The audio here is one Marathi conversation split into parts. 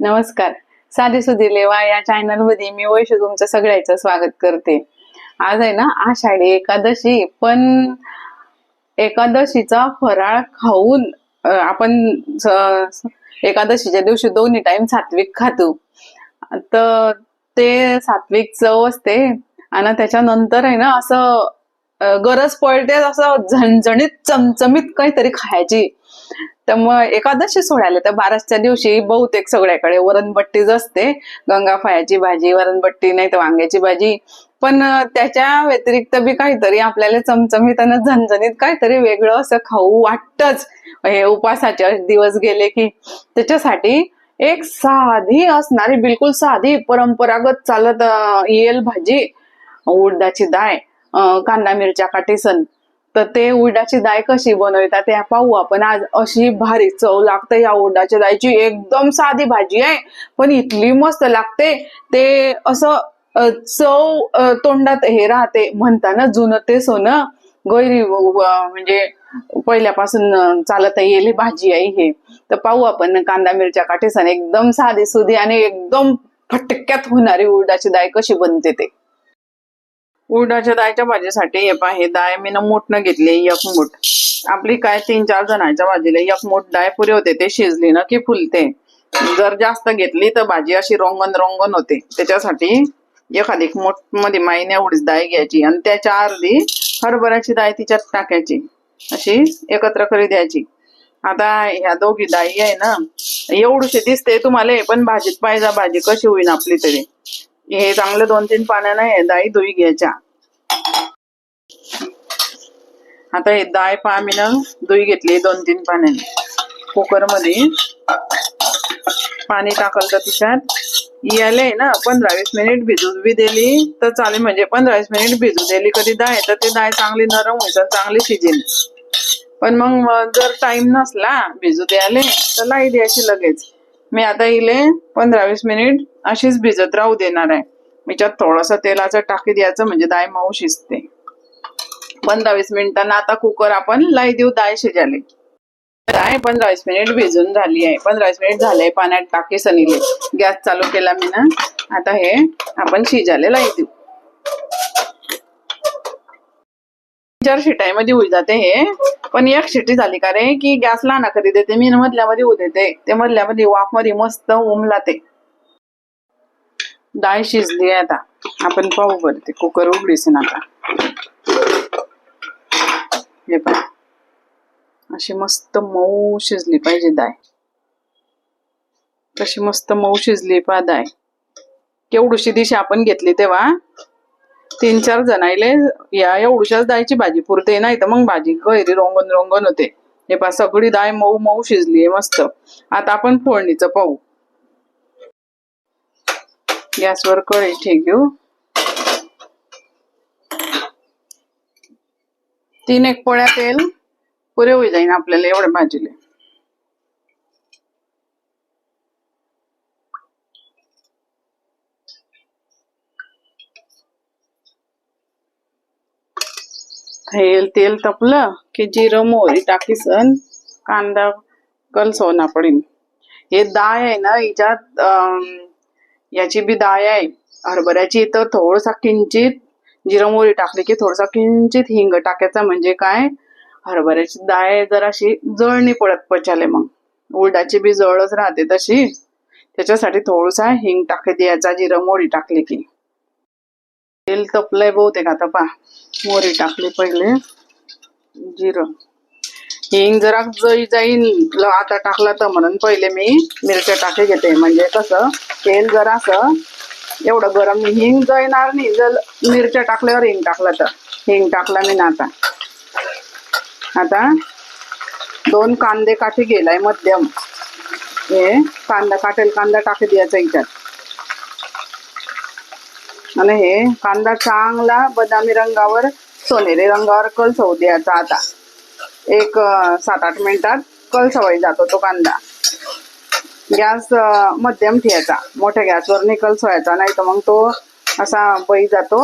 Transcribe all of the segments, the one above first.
नमस्कार. साधी सुधी लेवा या चॅनलमध्ये मी वैश तुमचं सगळ्याचं स्वागत करते. आज आहे ना आषाढी एकादशी पण एकादशीचा फराळ खाऊन आपण एकादशीच्या दिवशी दोन्ही टाइम सात्विक खातो. तर ते सात्विक चव असते आणि त्याच्यानंतर आहे ना असं गरज पडते असं झणझणीत चमचमीत काहीतरी खायची. तर मग एकादशी सोडायला तर बारासच्या दिवशी बहुतेक सगळ्याकडे वरणबट्टीच असते. गंगाफळाची भाजी वरणबट्टी नाही तर वांग्याची भाजी. पण त्याच्या व्यतिरिक्त बी काहीतरी आपल्याला चमचमीत आणि झणझणीत काहीतरी वेगळं असं खाऊ वाटतच. हे उपासाचे दिवस गेले की त्याच्यासाठी एक साधी असणारी बिलकुल साधी परंपरागत चालत येईल भाजी उडदाची डाळ कांदा मिरच्या काटेसन तर ते उडदाची डाळ कशी बनवतात ते पाहू आपण. आज अशी भारी चव लागते या उडदाच्या डाळीची. एकदम साधी भाजी आहे पण इतली मस्त लागते. ते असं चव तोंडात हे राहते. म्हणताना जुनं ते सोनं. गैरी म्हणजे पहिल्यापासून चालत येईल भाजी आहे हे. तर पाहू आपण कांदा मिरच्या काटेसन. एकदम साधी सुधी आणि एकदम फटक्यात होणारी उडदाची डाळ कशी बनते ते. उडदाच्या दाळीच्या भाजीसाठी हे आहे हे डाळ मी मोठनं घेतली एक मूठ आपली काय तीन चार जणांच्या भाजीला एक मूठ डाळ पुरे होते ते शिजली ना की फुलते. जर जास्त घेतली तर भाजी अशी रोंगण रोंगण होते. त्याच्यासाठी एखादी मोठमध्ये माईने उडीच डाळ घ्यायची आणि त्याच्या अर्धी हरभऱ्याची डाळ तिच्यात टाकायची. अशी एकत्र करी द्यायची. आता ह्या दोघी डाळी आहे ना एवढीशी दिसते तुम्हाला पण भाजीत पाहिजे भाजी कशी होईन आपली तरी. हे चांगलं दोन तीन पाण्यानं हे डाळी धुई घ्यायच्या. आता हे डाळ पहा मी ना धुई घेतली दोन तीन पाण्याने कुकरमध्ये पाणी टाकलं तर तिच्यात. याले ना पंधरा वीस मिनिट भिजू बी दिली तर चालेल म्हणजे पंधरा वीस मिनिट भिजू दिली. कधी डाळ तर ती डाळ चांगली नरम होईल तर चांगली शिजेल. पण मग जर टाइम नसला भिजू द्यायला तर लाई द्यायची लगेच. मी आता इले पंधरा वीस मिनिट अशीच भिजत राहू देणार आहे. मीच्यात थोडासा तेलाचं टाकी द्यायचं म्हणजे दाय मऊ शिजते. पंधरा वीस मिनिटांना आता कुकर आपण लाई देऊ दाय शिजाले दाय पंधरा वीस मिनिट भिजून झाली आहे. पंधरा वीस मिनिट झाले पाण्यात टाकी सनीले गॅस चालू केला मी ना. आता हे आपण शिजाले लाई देऊ. चार शिटाईमध्ये होई जाते हे. पण एक शिटी झाली का रे की गॅस लाना करी देते? मी मधल्या मधल्यामध्ये होऊ देते. ते मधल्यामध्ये वाफमध्ये मस्त उमला ते डाळ शिजली आहे आता. आपण पाहू बरं ते कुकर उघडीस ना आता. हे पण अशी मस्त मऊ शिजली पाहिजे दाय तशी मस्त मऊ शिजली पा दाय केवढीशी दिशी आपण घेतली तेव्हा. तीन चार जणायले या एवढ्याच दायची भाजी. पुरते नाही तर मग भाजी गैरी रोंगण रोंगण होते. हे पा सगळी दाय मऊ मऊ शिजली आहे मस्त. आता आपण फोडणीचं पाहू. गॅसवर कळी ठीक घेऊ तीन एक पोळ्या तेल पुरे होई जाईन आपल्याला एवढ्या भाजीले. तेल तेल तपलं की जिरं मोहरी टाकीसन कांदा कलसवना पडीन हे दाय आहे ना हिच्यात याची बी दाय आहे. हरभऱ्याची तर थोडसा किंचित जिरं मोहरी टाकली की थोडसा किंचित हिंग टाकायचा म्हणजे काय? हरभऱ्याची दाय जराशी जळणी पडत पचाले मग. उडदाची बी जळच राहते तशी. त्याच्यासाठी थोडसा हिंग टाकत द्यायचा जिरं मोहरी टाकली की. तेल तपलंय बहुतेक आता पहा. मोहरी टाकली पहिले. जिरं. हिंग जरा जई जाईन. आता टाकला तर म्हणून पहिले मी मिरच्या टाके घेते. म्हणजे कसं तेल जरासं एवढं गरम हिंग जळणार नाही. जर मिरच्या टाकल्यावर हिंग टाकला तर. हिंग टाकला मी ना आता. आता दोन कांदे काठी गेलाय मध्यम. हे कांदा काटेल कांदा टाकी द्यायचा इथं. आणि हे कांदा चांगला बदामी रंगावर सोनेरी रंगावर कलसवू द्यायचा आता. एक सात आठ मिनिटात कलसवाई जातो तो कांदा. गॅस मध्यम ठेवायचा. मोठ्या गॅसवर नाही कलसवायचा नाही तर मग तो असा बळी जातो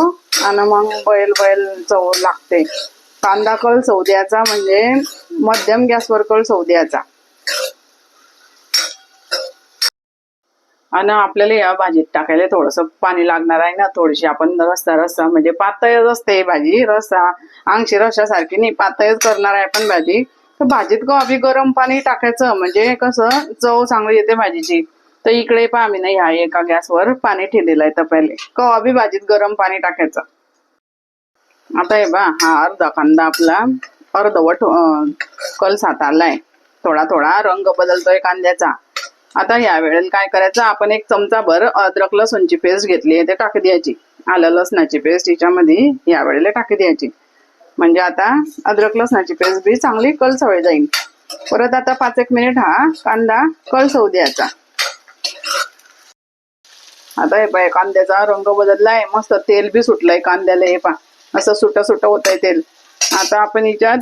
आणि मग बैल बैल चव लागते. कांदा कलसवू द्यायचा म्हणजे मध्यम गॅसवर कलसवू द्यायचा. आणि आपल्याला या भाजीत टाकायला थोडस पाणी लागणार आहे ना थोडीशी. आपण रस्सा रस्सा म्हणजे पातळच असते ही भाजी. रस्सा अंशी रश्यासारखी नाही पातळच करणार आहे आपण भाजी. तर भाजीत कवा गरम पाणी टाकायचं. म्हणजे कसं चव चांगली येते भाजीची. तर इकडे पहा आम्ही नाही हा एका गॅसवर पाणी ठेवलेलं आहे तर पहिले बी भाजीत गरम पाणी टाकायचं. आता हे बा हा अर्धा कांदा आपला अर्धवट कल सात आलाय. थोडा थोडा रंग बदलतोय कांद्याचा. आता या वेळेला काय करायचं? आपण एक चमचा भर अद्रक लसूणची पेस्ट घेतली आहे ते टाकी द्यायची. आलं लसणाची पेस्ट हिच्यामध्ये या वेळेला टाकी द्यायची. म्हणजे आता अद्रक लसणाची पेस्ट बी चांगली कळसवळ जाईल. परत आता पाच एक मिनिट हा कांदा कळसवू द्यायचा. आता हे पाय कांद्याचा रंग बदललाय. मस्त तेल बी सुटलंय कांद्याला हे पा. असं सुट सुट होत आहे तेल. आता आपण हिच्यात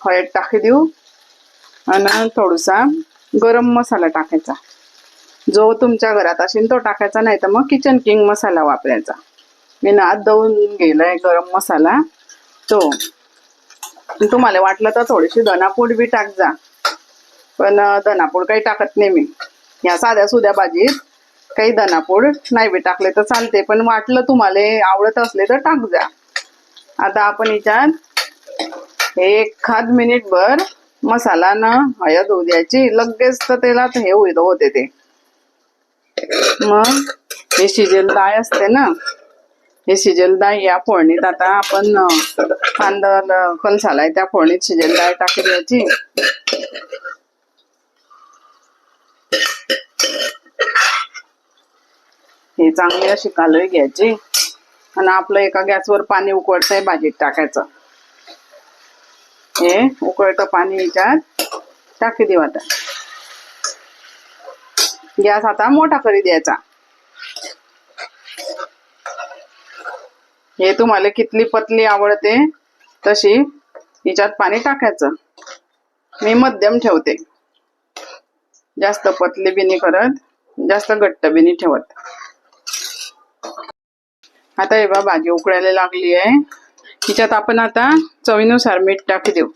हळद टाकी देऊ. आणि थोडासा गरम मसाला टाकायचा. जो तुमच्या घरात असेल तो टाकायचा नाही तर मग किचन किंग मसाला वापरायचा. मी नात आत दळून गेलाय गरम मसाला. तो. तुम्हाला वाटलं तर थोडीशी धनापूड बी टाक जा. पण धनापूड काही टाकत नाही मी. या साध्या सुध्या भाजीत काही धनापूड नाही बी टाकले तर चालते. पण वाटलं तुम्हाला आवडत असले तर टाक जा. आता आपण याच्यात एक खाद मिनिट भर मसाला ना हळद होऊ द्यायची. लगेच तर त्याला हे होईल होते ते. मग हे शिजेल डाळ असते ना हे शिजेल डाळ या फोडणीत आता आपण कांदा कलसालाय त्या फोडणीत शिजेल डाळ टाकून द्यायची हे चांगली अशी कालवी घ्यायची. आणि आपलं एका गॅसवर पाणी उकळतंय भाजीत टाकायचं. हे उकळतं पाणी याच्यात टाकी देऊ आता. गॅस आता मोठा करी द्यायचा. हे तुम्हाला कितली पतली आवडते तशी हिच्यात पाणी टाकायचं. मी मध्यम ठेवते. जास्त पतली बी नाही करत जास्त घट्ट बिनी नाही ठेवत. आता हे बा भाजी उकळायला लागली आहे. तिच्यात आपण आता चवीनुसार मीठ टाकी देऊ.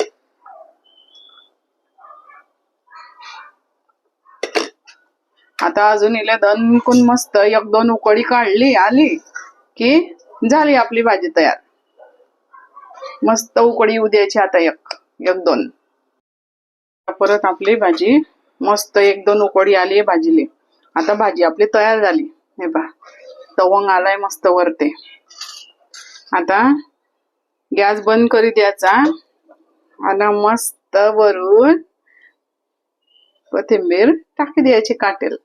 आता अजून हिला दणकून मस्त एक दोन उकळी काढली आली की झाली आपली भाजी तयार. मस्त उकळी येऊ द्यायची आता एक एक दोन. परत आपली भाजी मस्त एक दोन उकळी आली भाजीली. आता भाजी आपली तयार झाली. हे पहा तवंग आलाय मस्त वरते. आता गॅस बंद करी द्यायचा. आणि मस्त वरून कोथिंबीर टाकी द्यायची काटेल.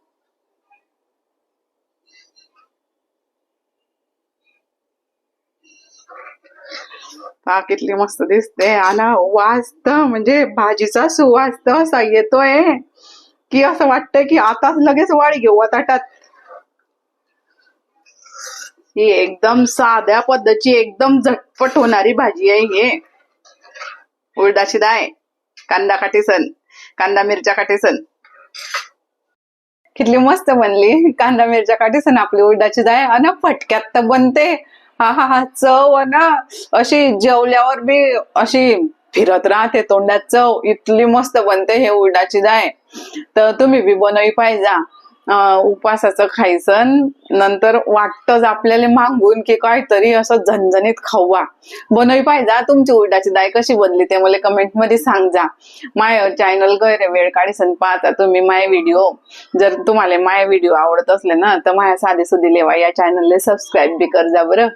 पहा मस्त दिसते. आणि वास तर म्हणजे भाजीचा सुवास तर असा येतोय. की असं वाटतंय की आताच लगेच वाढ घेऊ. ताटात ही एकदम साध्या पद्धतीची एकदम झटपट होणारी भाजी आहे हे. उडदाची दाय कांदा काटेसन कांदा मिरच्या काटेसन. किती मस्त बनली. कांदा मिरच्या काटेसन आपली उडदाची दाय आणि फटक्यात तर बनते. हा हा हा चव ना अशी जेवल्यावर बी अशी फिरत राहते तोंडात चव. इतली मस्त बनते हे उलडाची दाय तर तुम्ही बी बनवी पाहिजे. उपवासाचं खायचं नंतर वाटतच आपल्याला मागून की काहीतरी असं झणझणीत खावा बनवी पाहिजे तुमची उलटाची दाय कशी बनली ते मला कमेंटमध्ये सांगा माय चॅनल गैरे वेळ काढीसन पाहता तुम्ही माय व्हिडिओ जर तुम्हाला माय व्हिडिओ आवडत असले ना तर माझ्या साधी सुधी लेवा या चॅनलला सबस्क्राईब बी कर जा बरं.